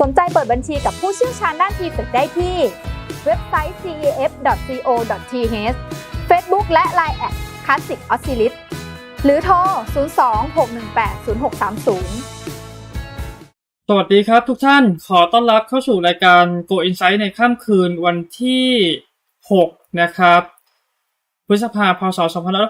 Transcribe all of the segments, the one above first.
สนใจเปิดบัญชีกับผู้เชี่ยวชาญด้านทีตึกได้ที่ เว็บไซต์ cef.co.th Facebook และ Line แอด Classic Oscillist หรือโทร 02-618-0630 สวัสดีครับทุกท่านขอต้อนรับเข้าสู่รายการ Go Insight ในค่ำคืนวันที่ 6 นะครับ พฤษภาพศ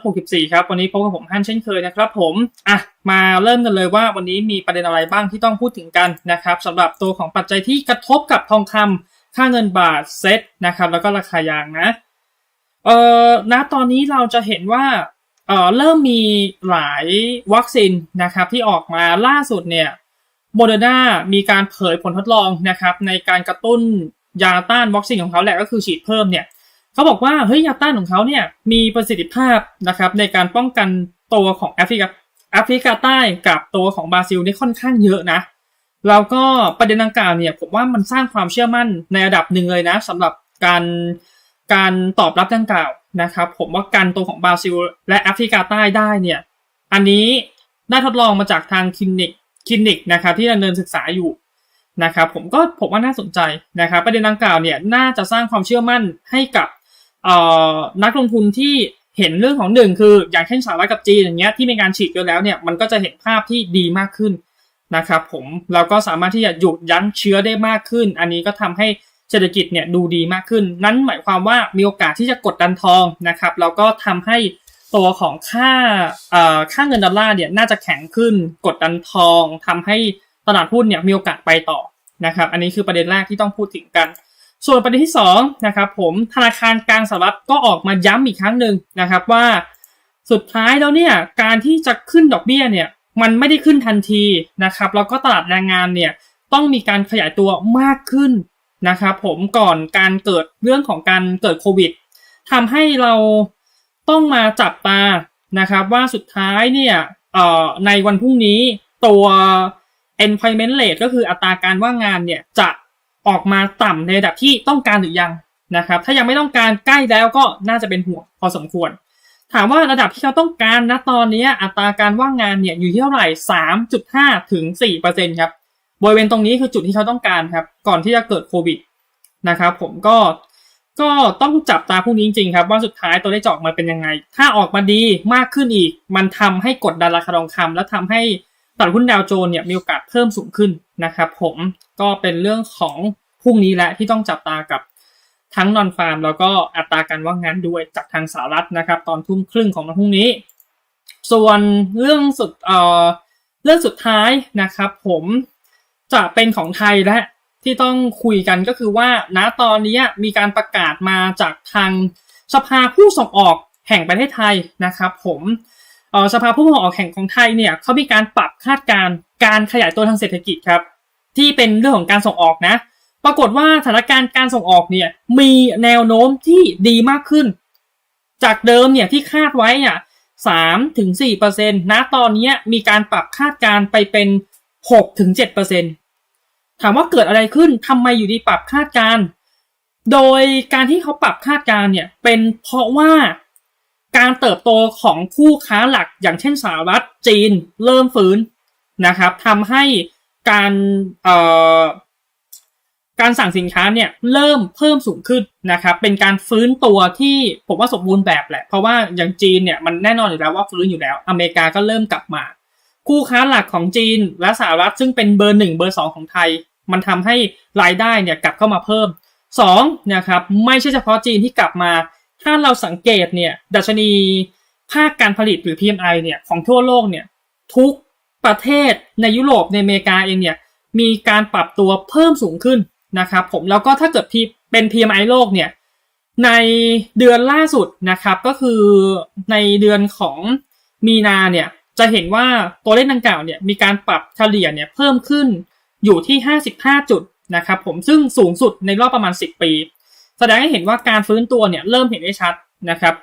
2564 ครับ วันนี้พบกับผมฮั่นเช่นเคยนะครับผมอะมาเริ่มกันเลยว่าวันนี้มีประเด็นอะไรบ้างที่ต้องพูดถึงกันนะครับสำหรับตัวของปัจจัยที่กระทบกับทองคำค่าเงินบาทเซ็ตนะครับแล้วก็ราคายางนะเอ่อณตอนนี้เราจะเห็นว่าเอ่อเริ่มมีหลายวัคซีนนะครับที่ออกมาล่าสุดเนี่ยโมเดอร์นามีการเผยผลทดลองนะครับในการกระตุ้นยาต้านวัคซีนของเขาแหละก็คือฉีดเพิ่มเนี่ย เขาบอกว่าเฮ้ยยาต้านของเขาเนี่ยมีประสิทธิภาพนะครับในการป้องกันตัวของแอฟริกาแอฟริกาใต้กับตัวของบราซิลนี่ค่อนข้างเยอะนะแล้วก็ประเด็นดังกล่าวเนี่ยผมว่ามันสร้างความเชื่อมั่นในระดับหนึ่งเลยนะสำหรับการการตอบรับดังกล่าวนะครับ ผมว่าการตัวของบราซิล และแอฟริกาใต้ได้เนี่ยอันนี้ได้ทดลองมาจากทางคลินิกคลินิกนะครับที่ดำเนินศึกษาอยู่นะครับผมก็ผมว่าน่าสนใจนะครับ ประเด็นดังกล่าวเนี่ยน่าจะสร้างความเชื่อมั่นให้กับ นักลงทุนที่เห็นเรื่องของหนึ่งคือ อย่างเช่นสหรัฐกับจีนอย่างเงี้ยที่มีการฉีดกันแล้วเนี่ยมันก็จะเห็นภาพที่ดีมากขึ้นนะครับผมเราก็สามารถที่จะหยุดยั้งเชื้อได้มากขึ้น อันนี้ก็ทำให้เศรษฐกิจเนี่ยดูดีมากขึ้น นั้นหมายความว่ามีโอกาสที่จะกดดันทองนะครับแล้วก็ทำให้ตัวของค่าอ่อค่าเงินดอลลาร์เนี่ยน่าจะแข็งขึ้น กดดันทองทำให้ตลาดหุ้นเนี่ยมีโอกาสไปต่อนะครับ อันนี้คือประเด็นแรกที่ต้องพูดถึงกัน ส่วนประเด็นที่สองนะครับผมธนาคารกลางสหรัฐก็ออกมาย้ำอีกครั้งหนึ่งนะครับว่าสุดท้ายแล้วเนี่ยการที่จะขึ้นดอกเบี้ยเนี่ยมันไม่ได้ขึ้นทันทีนะครับแล้วก็ตลาดแรงงานเนี่ยต้องมีการขยายตัวมากขึ้นนะครับผมก่อนการเกิดเรื่องของการเกิดโควิดทำให้เราต้องมาจับตานะครับว่าสุดท้ายเนี่ยเอ่อในวันพรุ่งนี้ตัว employment rate ก็คืออัตราการว่างงานเนี่ยจะ ออกมาต่ำในระดับที่ต้องการหรือยังนะครับ ถ้ายังไม่ต้องการใกล้แล้วก็น่าจะเป็นห่วงพอสมควร ถามว่าระดับที่เขาต้องการณตอนนี้อัตราการว่างงานเนี่ยอยู่ที่เท่าไหร่ 3.5 ถึง 4%ครับบริเวณตรงนี้คือจุดที่เขาต้องการครับ ก่อนที่จะเกิดโควิดนะครับ ผมก็ก็ต้องจับตาพวกนี้จริงๆครับว่าสุดท้ายตัวเลขจะออกมาเป็นยังไง ถ้าออกมาดีมากขึ้นอีก มันทำให้กดดันราคาทองคำและทำให้ตลาดหุ้นดาวโจนส์เนี่ยมีโอกาสเพิ่มสูงขึ้นนะครับ ผม ก็เป็นเรื่องของพรุ่งนี้แหละที่ต้องจับตากับทั้งนอนฟาร์มแล้วก็อัตราการว่างงานด้วยจากทางสหรัฐนะครับ ตอนทุ่มครึ่งของวันพรุ่งนี้ ส่วนเรื่องสุดเอ่อเรื่องสุดท้ายนะครับ ผมจะเป็นของไทยและที่ต้องคุยกันก็คือว่าณตอนนี้มีการประกาศมาจากทางสภาผู้ส่งออกแห่งประเทศไทยนะครับ ผมสภาผู้ส่งออกแห่งของไทยเนี่ยเขามีการปรับคาดการณ์การขยายตัวทางเศรษฐกิจครับ ที่เป็นเรื่องของการส่งออกนะ ปรากฏว่าสถานการณ์การส่งออกเนี่ยมีแนวโน้มที่ดีมากขึ้น จากเดิมเนี่ยที่คาดไว้อะสามถึงสี่เปอร์เซ็นต์ณตอนนี้มีการปรับคาดการณ์ไปเป็นหกถึงเจ็ดเปอร์เซ็นต์ถามว่าเกิดอะไรขึ้นทำไมอยู่ดีปรับคาดการณ์โดยการที่เขาปรับคาดการณ์เนี่ยเป็นเพราะว่าการเติบโตของคู่ค้าหลักอย่างเช่นสหรัฐจีนเริ่มฟื้นนะครับทำให้ การเอ่อการสั่งสินค้าเนี่ยเริ่มเพิ่มสูงขึ้นนะครับเป็นการฟื้นตัวที่ผมว่าสมบูรณ์แบบแหละ เพราะว่าอย่างจีนเนี่ยมันแน่นอนอยู่แล้วว่าฟื้นอยู่แล้ว อเมริกาก็เริ่มกลับมา คู่ค้าหลักของจีนและสหรัฐซึ่งเป็นเบอร์หนึ่งเบอร์สองของไทย มันทำให้รายได้เนี่ยกลับเข้ามาเพิ่มสองนะครับไม่ใช่เฉพาะจีนที่กลับมา ถ้าเราสังเกตเนี่ยดัชนีภาคการผลิตหรือ PMI เนี่ยของทั่วโลกเนี่ยทุก ประเทศในยุโรปในอเมริกาเองเนี่ยมีการปรับตัวเพิ่มสูงขึ้นนะครับผมแล้วก็ถ้าเกิดเป็น PMI โลกเนี่ยในเดือนล่าสุดนะครับก็คือในเดือนของมีนาเนี่ยจะเห็นว่าตัวเลขดังกล่าวเนี่ยมีการปรับเฉลี่ยเนี่ยเพิ่มขึ้นอยู่ที่ 55 จุดนะครับผมซึ่งสูงสุดในรอบประมาณ 10 ปี แสดงให้เห็นว่าการฟื้นตัวเนี่ยเริ่มเห็นได้ชัดนะครับ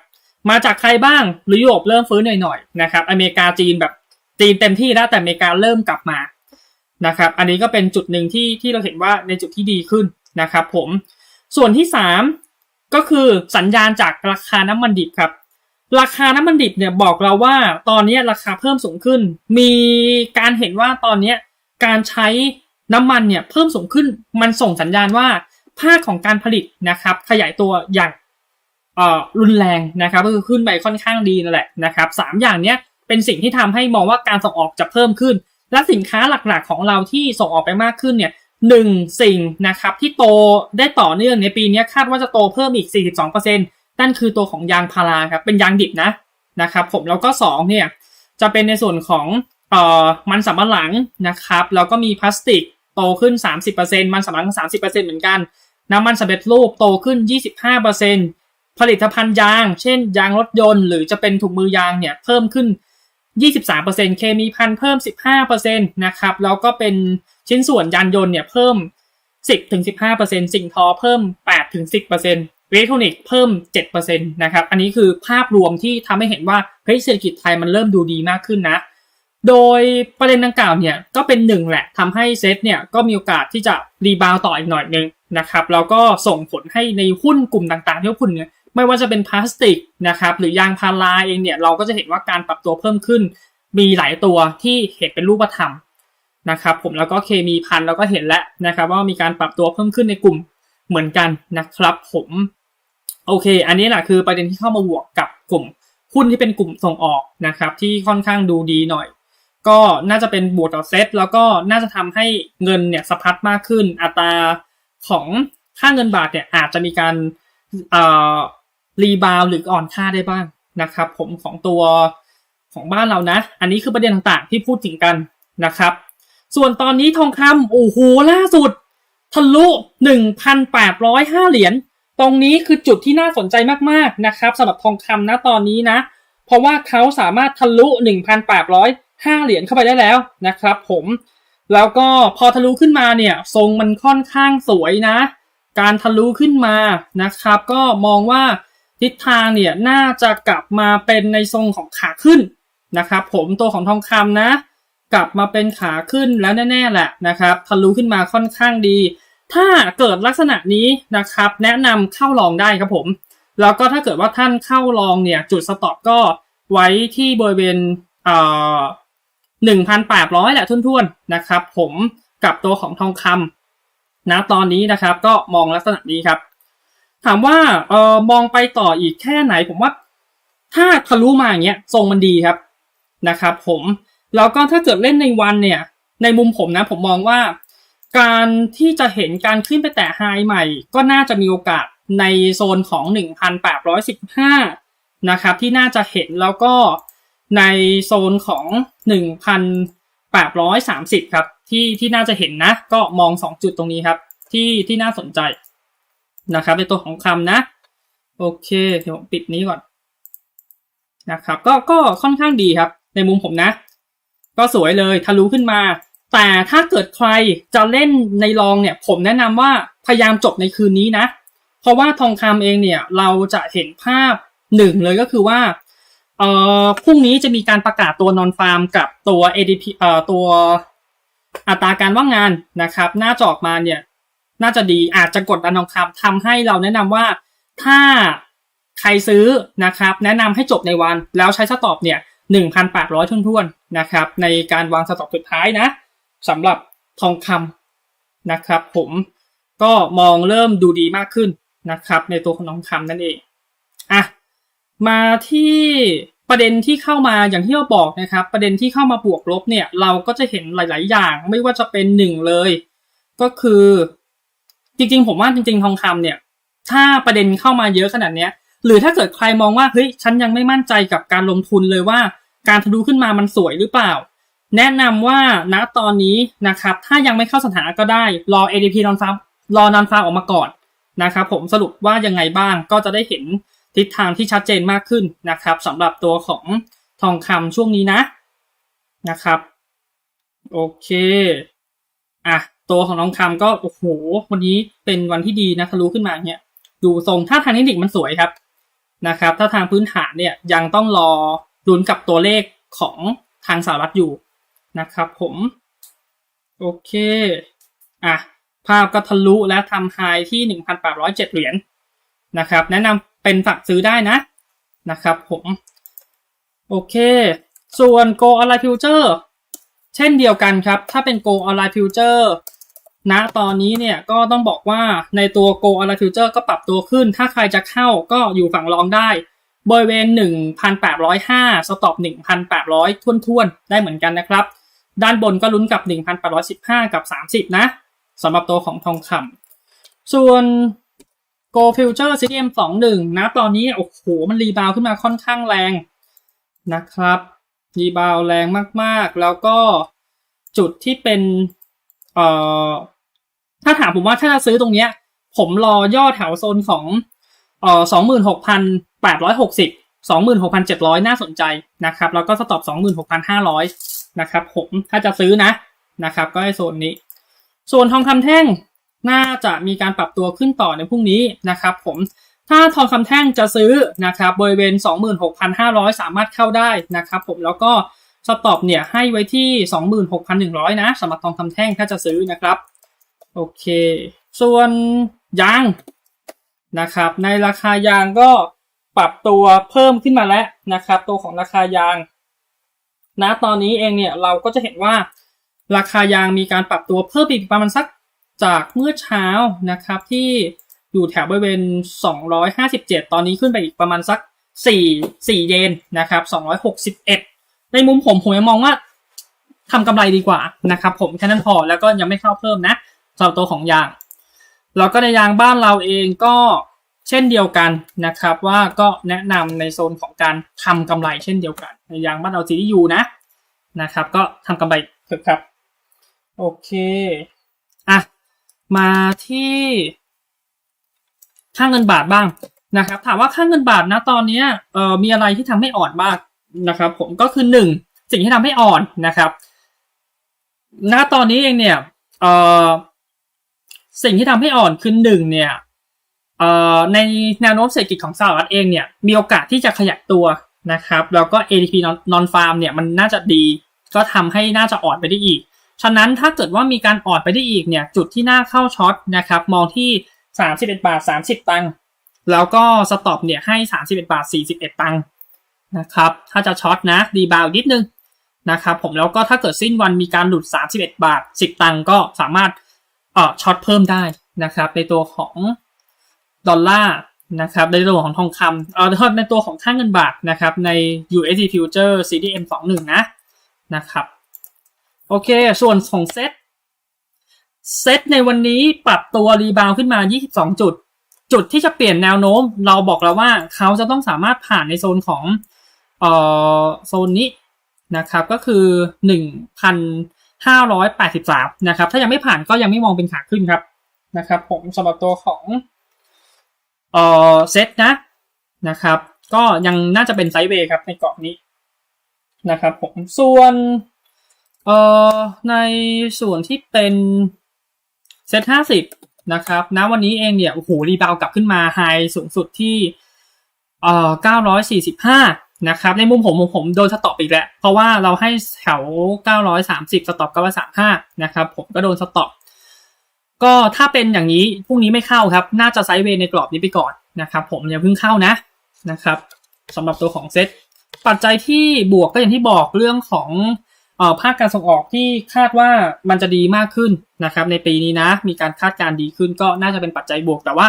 มาจากใครบ้างยุโรปเริ่มฟื้นหน่อยๆนะครับอเมริกาจีนแบบ จีนเต็มที่แล้วแต่อเมริกาเริ่มกลับมานะครับ อันนี้ก็เป็นจุดหนึ่งที่ที่เราเห็นว่าในจุดที่ดีขึ้นนะครับผม ส่วนที่ 3 ก็คือสัญญาณจากราคาน้ำมันดิบครับ ราคาน้ำมันดิบเนี่ยบอกเราว่าตอนนี้ราคาเพิ่มสูงขึ้น มีการเห็นว่าตอนนี้การใช้น้ำมันเนี่ยเพิ่มสูงขึ้น มันส่งสัญญาณว่าภาคของการผลิตนะครับ ขยายตัวอย่างรุนแรงนะครับก็คือขึ้นไปค่อนข้างดีนั่นแหละนะครับสามอย่างเนี้ย เป็นสิ่งที่ทำให้มองว่าการส่งออกจะเพิ่มขึ้น และสินค้าหลักๆของเราที่ส่งออกไปมากขึ้นเนี่ยหนึ่งสิ่งนะครับที่โตได้ต่อเนื่องในปีนี้คาดว่าจะโตเพิ่มอีก 42%นั่นคือตัวของยางพาราครับเป็นยางดิบนะนะครับผมแล้วก็สองเนี่ยจะเป็นในส่วนของเอ่อมันสำปะหลังนะครับแล้วก็มีพลาสติกโตขึ้น 30%มันสำปะหลัง 30%เหมือนกัน น้ำมันสำเร็จรูปโตขึ้น 25%ผลิตภัณฑ์ยาง เช่น ยางรถยนต์ หรือจะเป็นถุงมือยางเนี่ยเพิ่มขึ้น 23%เคมีพันเพิ่ม 15%นะครับแล้วก็เป็นชิ้นส่วนยานยนต์เนี่ยเพิ่ม 10-15%สิ่งทอเพิ่ม 8-10%อิเล็กทรอนิกส์เพิ่ม 7%นะครับ อันนี้คือภาพรวมที่ทำให้เห็นว่าเฮ้ยเศรษฐกิจไทยมันเริ่มดูดีมากขึ้นนะ โดยประเด็นดังกล่าวเนี่ยก็เป็นหนึ่งแหละทำให้เซตเนี่ยก็มีโอกาสที่จะรีบาวต่ออีกหน่อยนึงนะครับ แล้วก็ส่งผลให้ในหุ้นกลุ่มต่างๆที่หุ้นเนี่ย ไม่ว่าจะเป็นพลาสติกนะครับหรือยางพาราเองเนี่ยเราก็จะเห็นว่าการปรับตัวเพิ่มขึ้น มีหลายตัวที่เห็นเป็นรูปธรรมนะครับผมแล้วก็เคมีพันเราก็เห็นแล้วนะครับ ว่ามีการปรับตัวเพิ่มขึ้นในกลุ่มเหมือนกันนะครับผมโอเค อันนี้แหละคือประเด็นที่เข้ามาบวกกับกลุ่มหุ้นที่เป็นกลุ่มส่งออกนะครับที่ค่อนข้างดูดีหน่อย ก็น่าจะเป็นบวกต่อเซตแล้วก็น่าจะทำให้เงินเนี่ยสะพัดมากขึ้น อัตราของค่าเงินบาทเนี่ยอาจจะมีการเอ่อ รีบาวหรืออ่อนค่าได้บ้างนะครับ ผมของตัวของบ้านเรานะ อันนี้คือประเด็นต่างๆที่พูดถึงกันนะครับ ส่วนตอนนี้ทองคำโอ้โหล่าสุด ทะลุ 1,805 เหรียญตรงนี้คือจุดที่น่าสนใจมากๆนะครับสำหรับทองคำนะตอนนี้นะ เพราะว่าเขาสามารถทะลุ 1,805 เหรียญเข้าไปได้แล้วนะครับ ผมแล้วก็พอทะลุขึ้นมาเนี่ย ทรงมันค่อนข้างสวยนะ การทะลุขึ้นมานะครับ ก็มองว่า ทิศทางเนี่ยน่าจะกลับมาเป็นในทรงของขาขึ้นนะครับผมตัวของทองคำนะ กลับมาเป็นขาขึ้นแล้วแน่ๆแหละนะครับทะลุขึ้นมาค่อนข้างดี ถ้าเกิดลักษณะนี้นะครับ แนะนำเข้าลองได้ครับผม แล้วก็ถ้าเกิดว่าท่านเข้าลองเนี่ยจุดสต็อปก็ไว้ที่บริเวณเอ่อหนึ่งพันแปดร้อยแหละทุ่นๆนะครับ ผมกับตัวของทองคำนะตอนนี้นะครับก็มองลักษณะนี้ครับ ถามว่าเออมองไปต่ออีกแค่ไหน ผมว่าถ้าทะลุมาอย่างเงี้ยทรงมันดีครับนะครับ ผมแล้วก็ถ้าเกิดเล่นในวันเนี่ย ในมุมผมนะ ผมมองว่า การที่จะเห็นการขึ้นไปแตะไฮใหม่ ก็น่าจะมีโอกาสในโซนของ 1,815 นะครับ ที่น่าจะเห็นแล้วก็ในโซนของ 1,830 ครับ ที่ที่น่าจะเห็นนะ ก็มอง 2 จุดตรงนี้ครับ ที่ที่น่าสนใจ นะครับในตัวของคำนะ โอเคเดี๋ยวปิดนี้ก่อนนะครับ ก็ก็ค่อนข้างดีครับ ในมุมผมนะ ก็สวยเลยทะลุขึ้นมา แต่ถ้าเกิดใครจะเล่นในรองเนี่ย ผมแนะนำว่าพยายามจบในคืนนี้นะ เพราะว่าทองคำเองเนี่ย เราจะเห็นภาพหนึ่งเลยก็คือว่าเอ่อพรุ่งนี้จะมีการประกาศตัวนอนฟาร์มกับตัว ADP เอ่อตัวอัตราการว่างงานนะครับ หน้าจอกมาเนี่ย น่าจะดีอาจจะกดดันทองคำทำให้เราแนะนำว่าถ้าใครซื้อนะครับแนะนำให้จบในวันแล้วใช้สต็อปเนี่ย1,800ทุ่นๆนะครับในการวางสต็อปสุดท้ายนะสำหรับทองคำนะครับผมก็มองเริ่มดูดีมากขึ้นนะครับในตัวของทองคำนั่นเองอะมาที่ประเด็นที่เข้ามาอย่างที่เราบอกนะครับ ประเด็นที่เข้ามาบวกลบเนี่ยเราก็จะเห็นหลาย ๆ อย่าง ไม่ว่าจะเป็นหนึ่งเลย ก็คือ จริง ๆ ผมว่าจริง ๆ ทองคำเนี่ย ถ้าประเด็นเข้ามาเยอะขนาดเนี้ย หรือถ้าเกิดใครมองว่าเฮ้ยฉันยังไม่มั่นใจกับการลงทุนเลยว่า การทะลุขึ้นมามันสวยหรือเปล่า แนะนำว่าณตอนนี้นะครับ ถ้ายังไม่เข้าสถานะก็ได้รอ ADP นอนฟาร์มรอนอนฟาร์ออกมาก่อนนะครับผมสรุปว่ายังไงบ้างก็จะได้เห็นทิศทางที่ชัดเจนมากขึ้นนะครับสำหรับตัวของทองคำช่วงนี้นะนะครับ โอเค อะ ตัวของทองคำก็โอ้โหวันนี้เป็นวันที่ดีนะทะลุขึ้นมาเนี่ยดูทรงถ้าทางเทคนิคมันสวยครับนะครับถ้าทางพื้นฐานเนี่ยยังต้องรอลุ้นกับตัวเลขของทางสหรัฐอยู่นะครับผมโอเคอะภาพก็ทะลุและทำไฮที่1,807เหรียญนะครับแนะนำเป็นฝักซื้อได้นะนะครับผมโอเค ส่วน Go Online Future เช่นเดียวกันครับ ถ้าเป็น Go Online Future ณตอนนี้เนี่ยก็ต้องบอกว่าในตัว Go a l a Future ก็ปรับตัวขึ้น ถ้าใครจะเข้าก็อยู่ฝั่งรองได้บริเวณ 1,805 สต็อป 1,800ท้วนๆ ได้เหมือนกันนะครับ ด้านบนก็ลุ้นกับ 1,815 กับ 30 นะสำหรับตัวของทองคำส่วน Go Future CDM 21นะตอนนี้ โอ้โห มันรีบาวขึ้นมาค่อนข้างแรงนะครับ รีบาวแรงมากๆ แล้วก็จุดที่เป็นเอ่อ ถ้าถามผมว่าถ้าจะซื้อตรงเนี้ย ผมรอย่อแถวโซนของเอ่อสองหมื่นหกพันแปดร้อยหกสิบสองหมื่นหกพันเจ็ดร้อยน่าสนใจนะครับ แล้วก็สต็อปสองหมื่นหกพันห้าร้อยนะครับผมถ้าจะซื้อนะนะครับ ก็ให้โซนนี้ ส่วนทองคำแท่งน่าจะมีการปรับตัวขึ้นต่อในพรุ่งนี้นะครับ ผมถ้าทองคำแท่งจะซื้อนะครับบริเวณ 26,500 สามารถเข้าได้นะครับผมแล้วก็สต็อปเนี่ยให้ไว้ที่ 26,100 นะสำหรับทองคำแท่งถ้าจะซื้อนะครับ โอเค ส่วนยางนะครับ ในราคายางก็ปรับตัวเพิ่มขึ้นมาแล้วนะครับ ตัวของราคายางณตอนนี้เองเนี่ยเราก็จะเห็นว่าราคายางมีการปรับตัวเพิ่มอีกประมาณสักจากเมื่อเช้านะครับ ที่อยู่แถวบริเวณ 257 ตอนนี้ขึ้นไปอีกประมาณสัก 4 4 เยนนะครับ 261 ในมุมผมผมยังมองว่าทำกำไรดีกว่านะครับ ผมแค่นั้นพอแล้วก็ยังไม่เข้าเพิ่มนะ สำหรับตัวของยาง แล้วก็ในยางบ้านเราเองก็เช่นเดียวกันนะครับ ว่าก็แนะนำในโซนของการทำกำไรเช่นเดียวกัน ในยางบ้านเรา GDU นะนะครับ ก็ทำกำไรเถอะครับ โอเคอะมาที่ค่าเงินบาทบ้างนะครับ ถามว่าค่าเงินบาทนะตอนนี้เอ่อมีอะไรที่ทำให้อ่อนบ้างนะครับ ผมก็คือหนึ่งสิ่งที่ทำให้อ่อนนะครับณตอนนี้เองเนี่ยเอ่อ สิ่งที่ทำให้อ่อนคือหนึ่งเนี่ยเอ่อในแนวโน้มเศรษฐกิจของสหรัฐเองเนี่ยมีโอกาสที่จะขยับตัวนะครับแล้วก็ ADP non farm เนี่ยมันน่าจะดีก็ทำให้น่าจะอ่อนไปได้อีก ฉะนั้นถ้าเกิดว่ามีการอ่อนไปได้อีกเนี่ยจุดที่น่าเข้าช็อตนะครับมองที่ 31 บาท 30 ตังค์แล้วก็สต็อปเนี่ยให้ 31 บาท 41 ตังค์นะครับถ้าจะช็อตนะรีบาวนิดนึงนะครับผมแล้วก็ถ้าเกิดสิ้นวันมีการหลุด 31 บาท 10 ตังค์ก็สามารถ เอ่อช็อตเพิ่มได้นะครับ ในตัวของดอลลาร์นะครับในตัวของทองคำเอ่อในตัวของค่าเงินบาทนะครับใน USD Future CDM 21นะนะครับโอเค ส่วนของเซตเซตในวันนี้ปรับตัวรีบาวขึ้นมา 22 จุด จุดที่จะเปลี่ยนแนวโน้ม เราบอกแล้วว่าเขาจะต้องสามารถผ่านในโซนของเอ่อโซนนี้นะครับก็คือ 583 นะครับ ถ้ายังไม่ผ่านก็ยังไม่มองเป็นขาขึ้นครับนะครับ ผมสำหรับตัวของเอ่อเซตนะนะครับ ก็ยังน่าจะเป็นไซด์เวย์ครับในกรอบนี้นะครับผมส่วนเอ่อในส่วนที่เป็นเซตห้าสิบนะครับณวันนี้เองเนี่ยโอ้โหรีบาวกลับขึ้นมาไฮสูงสุดที่เอ่อเก้าร้อยสี่สิบห้า นะครับในมุมผมผมผมโดนสต็อปอีกแล้ว เพราะว่าเราให้แถวเก้าร้อยสต็อปก้าร้อยสามห้านะครับ ผมก็โดนสต็อปก็ถ้าเป็นอย่างนี้พรุ่งนี้ไม่เข้าครับ น่าจะไซด์เวย์ในกรอบนี้ไปก่อนนะครับผมอย่าเพิ่งเข้านะนะครับสำหรับตัวของเซตปัจจัยที่บวกก็อย่างที่บอกเรื่องของอ่อภาคการส่งออกที่คาดว่ามันจะดีมากขึ้นนะครับ ในปีนี้นะ มีการคาดการดีขึ้นก็น่าจะเป็นปัจจัยบวกแต่ว่า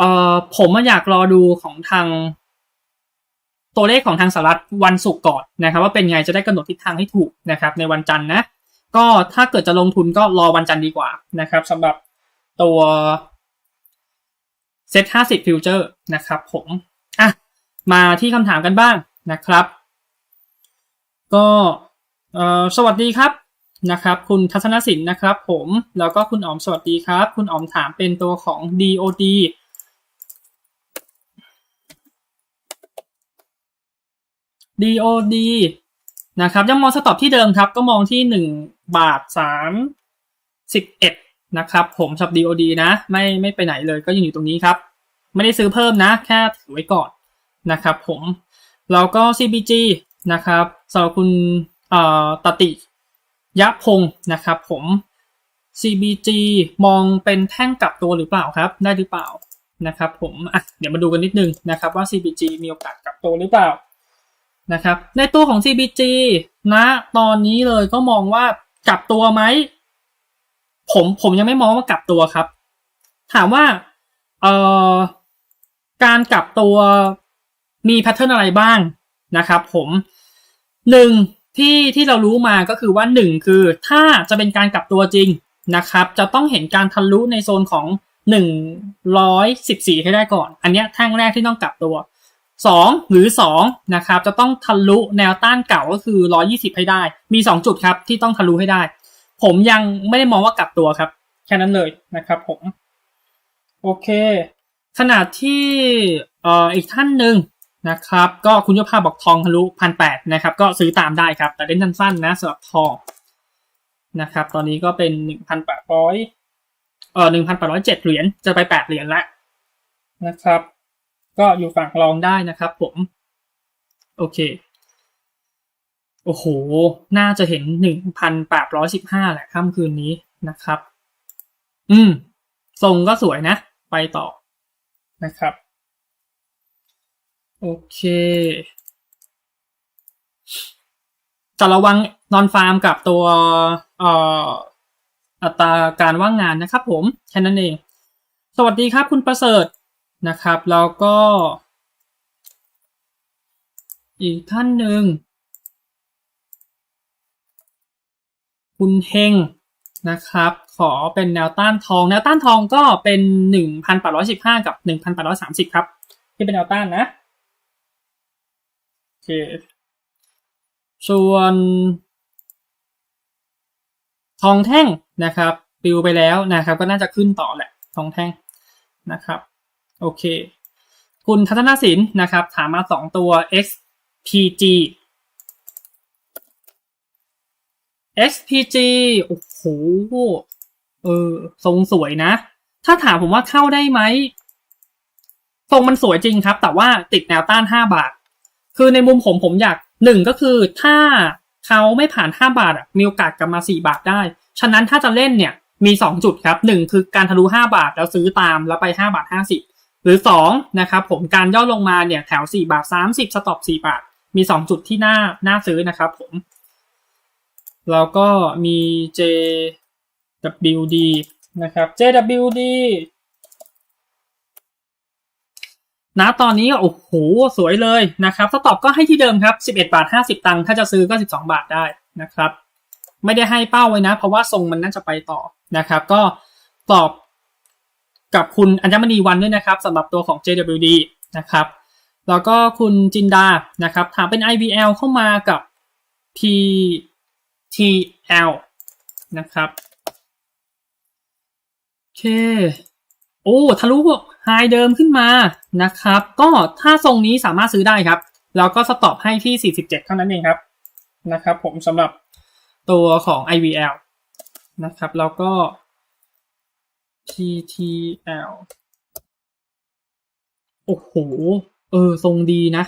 อ่อผมอยากรอดูของทาง ตัวเลขของทางสหรัฐวันศุกร์ก่อนนะครับว่าเป็นไงจะได้กำหนดทิศทางให้ถูกนะครับในวันจันทร์นะก็ถ้าเกิดจะลงทุนก็รอวันจันทร์ดีกว่านะครับสำหรับตัวเซ็ตห้าสิบฟิวเจอร์นะครับผมอะมาที่คำถามกันบ้างนะครับ ก็เออสวัสดีครับนะครับ คุณทัศนสินนะครับ ผมแล้วก็คุณอ๋อมสวัสดีครับ คุณอ๋อมถามเป็นตัวของ DOD DOD นะครับยังมองสต็อปที่เดิมครับ ก็มองที่หนึ่งบาทสามสิบเอ็ดนะครับ ผมสับ DOD นะ ไม่ไม่ไปไหนเลยก็ยังอยู่ตรงนี้ครับ ไม่ได้ซื้อเพิ่มนะ แค่ถือไว้ก่อนนะครับผมแล้วก็ CBG นะครับสำหรับคุณเอ่อตติยะพงศ์นะครับผม CBG มองเป็นแท่งกลับตัวหรือเปล่าครับ ได้หรือเปล่านะครับผมอะเดี๋ยวมาดูกันนิดนึงนะครับว่า CBG มีโอกาสกลับตัวหรือเปล่า นะครับ ในตัวของ CBG นะตอนนี้เลยก็มองว่ากลับตัวไหม ผมผมยังไม่มองว่ากลับตัวครับ ถามว่าเอ่อการกลับตัวมีแพทเทิร์นอะไรบ้างนะครับผมหนึ่งที่ที่เรารู้มาก็คือว่าหนึ่งคือถ้าจะเป็นการกลับตัวจริงนะครับ จะต้องเห็นการทะลุในโซนของหนึ่งร้อยสิบสี่ให้ได้ก่อน อันนี้แท่งแรกที่ต้องกลับตัว สองหรือสองนะครับ จะต้องทะลุแนวต้านเก่าก็คือร้อยี่สิบให้ได้ มีสองจุดครับ ที่ต้องทะลุให้ได้ ผมยังไม่ได้มองว่ากลับตัวครับ แค่นั้นเลยนะครับผม โอเค ขนาดที่เอ่ออีกท่านหนึ่งนะครับ ก็คุณยภาบอกทองทะลุพันแปดนะครับ ก็ซื้อตามได้ครับ แต่เล่นสั้นๆนะสำหรับทองนะครับ ตอนนี้ก็เป็นหนึ่งพันแปดร้อยเอ่อหนึ่งพันแปดร้อยเจ็ดเหรียญจะไปแปดเหรียญล้วนะครับ ก็อยู่ฝั่งรองได้นะครับผม โอเค โอ้โห น่าจะเห็นหนึ่งพันแปดร้อยสิบห้าแหละค่ำคืนนี้นะครับ อืม ทรงก็สวยนะ ไปต่อนะครับ โอเคจะระวังนอนฟาร์มกับตัวออัตราการว่างงานนะครับผม แค่นั้นเอง สวัสดีครับคุณประเสริฐ นะครับ แล้วก็ อีกท่านหนึ่ง คุณเฮงนะครับ ขอเป็นแนวต้านทอง แนวต้านทองก็เป็นหนึ่งพันแปดร้อยสิบห้ากับหนึ่งพันแปดร้อยสามสิบครับ ที่เป็นแนวต้านนะโอเคส่วนทองแท่งนะครับปิวไปแล้วนะครับ ก็น่าจะขึ้นต่อแหละทองแท่งนะครับ โอเค คุณทัศนศิลป์นะครับ ถามมาสองตัว XPG XPG โอ้โห เออ ทรงสวยนะ ถ้าถามผมว่าเข้าได้ไหม ทรงมันสวยจริงครับ แต่ว่าติดแนวต้าน 5 บาท คือในมุมผมผมอยากหนึ่งก็คือถ้าเขาไม่ผ่าน 5 บาทอะมีโอกาสกลับมา 4 บาทได้ ฉะนั้นถ้าจะเล่นเนี่ยมี 2 จุดครับ 1 คือการทะลุ 5 บาทแล้วซื้อตามแล้วไป 5 บาท 50 หรือ2นะครับผมการย่อลงมาเนี่ยแถว 4 บาท 30 สต็อป 4 บาท มี 2 จุดที่น่าน่าซื้อนะครับผม แล้วก็มี JWD นะครับ JWD นะตอนนี้โอ้โห สวยเลยนะครับ สต็อปก็ให้ที่เดิมครับ 11 บาท 50 ตังค์ ถ้าจะซื้อก็ 12 บาทได้นะครับ ไม่ได้ให้เป้าไว้นะ เพราะว่าทรงมันน่าจะไปต่อนะครับ ก็ตอบ กับคุณอัญมณีวันด้วยนะครับสำหรับตัวของ JWD นะครับ แล้วก็คุณจินดานะครับถามเป็น IVL เข้ามากับ PTL นะครับโอเคโอ้ทะลุไฮเดิมขึ้นมานะครับ ก็ถ้าทรงนี้สามารถซื้อได้ครับ แล้วก็สต็อปให้ที่ 47 เท่านั้นเองครับนะครับ ผมสำหรับตัวของ IVL นะครับ แล้วก็ PTL โอ้โห เออ ทรงดีนะ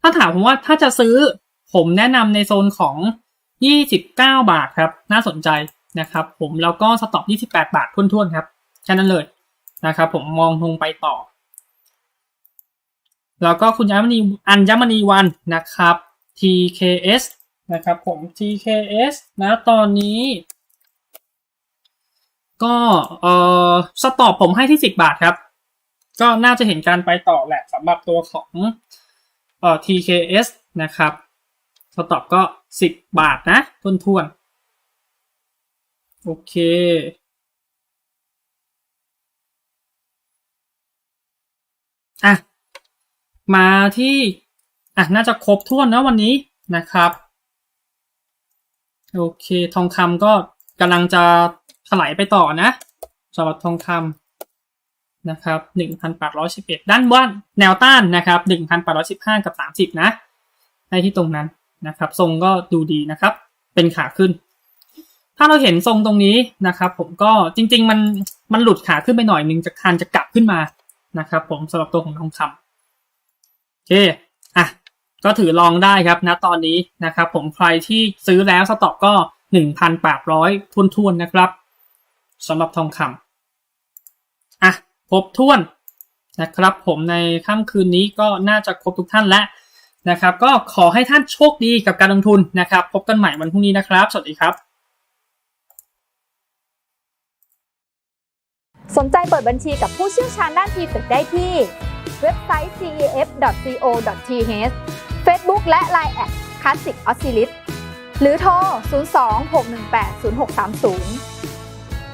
ถ้าถามผมว่าถ้าจะซื้อ ผมแนะนำในโซนของ 29 บาทครับ น่าสนใจนะครับผมแล้วก็สต็อป28 บาททุ่นๆครับแค่นั้นเลยนะครับผมมองลงไปต่อ แล้วก็คุณยมณีอัญยมณีวันนะครับ TKS นะครับผม TKS นะตอนนี้ ก็เออสต็อปผมให้ที่10บาทครับ ก็น่าจะเห็นการไปต่อแหละสำหรับตัวของเอ่อ TKS นะครับสต็อปก็10บบาทนะทวนทวนโอเคอะมาที่อะน่าจะครบถ้วนนะวันนี้นะครับ โอเคทองคำก็กำลังจะ ถลายไปต่อนะสำหรับทองคำนะครับหนึ่งพันแปดร้อยสิบเอ็ดด้านบนแนวต้านนะครับหนึ่งพันแปดร้อยสิบห้ากับสามสิบนะให้ที่ตรงนั้นนะครับ ทรงก็ดูดีนะครับ เป็นขาขึ้น ถ้าเราเห็นทรงตรงนี้นะครับ ผมก็จริง ๆ มันมันหลุดขาขึ้นไปหน่อยนึงจะคันจะกลับขึ้นมานะครับ ผมสำหรับตัวของทองคำโอเคอะก็ถือลองได้ครับนะตอนนี้นะครับ ผมใครที่ซื้อแล้วสต็อกก็หนึ่งพันแปดร้อยทุนๆนะครับ สำหรับทองคำอะครบถ้วนนะครับผมในค่ำคืนนี้ก็น่าจะครบทุกท่านแล้วนะครับ ก็ขอให้ท่านโชคดีกับการลงทุนนะครับ พบกันใหม่วันพรุ่งนี้นะครับ สวัสดีครับ สนใจเปิดบัญชีกับผู้เชี่ยวชาญด้านทีตึกได้ที่ เว็บไซต์ cef.co.th Facebook และ Line แอด Classic o s c i l l i t หรือโทร 02 618 0630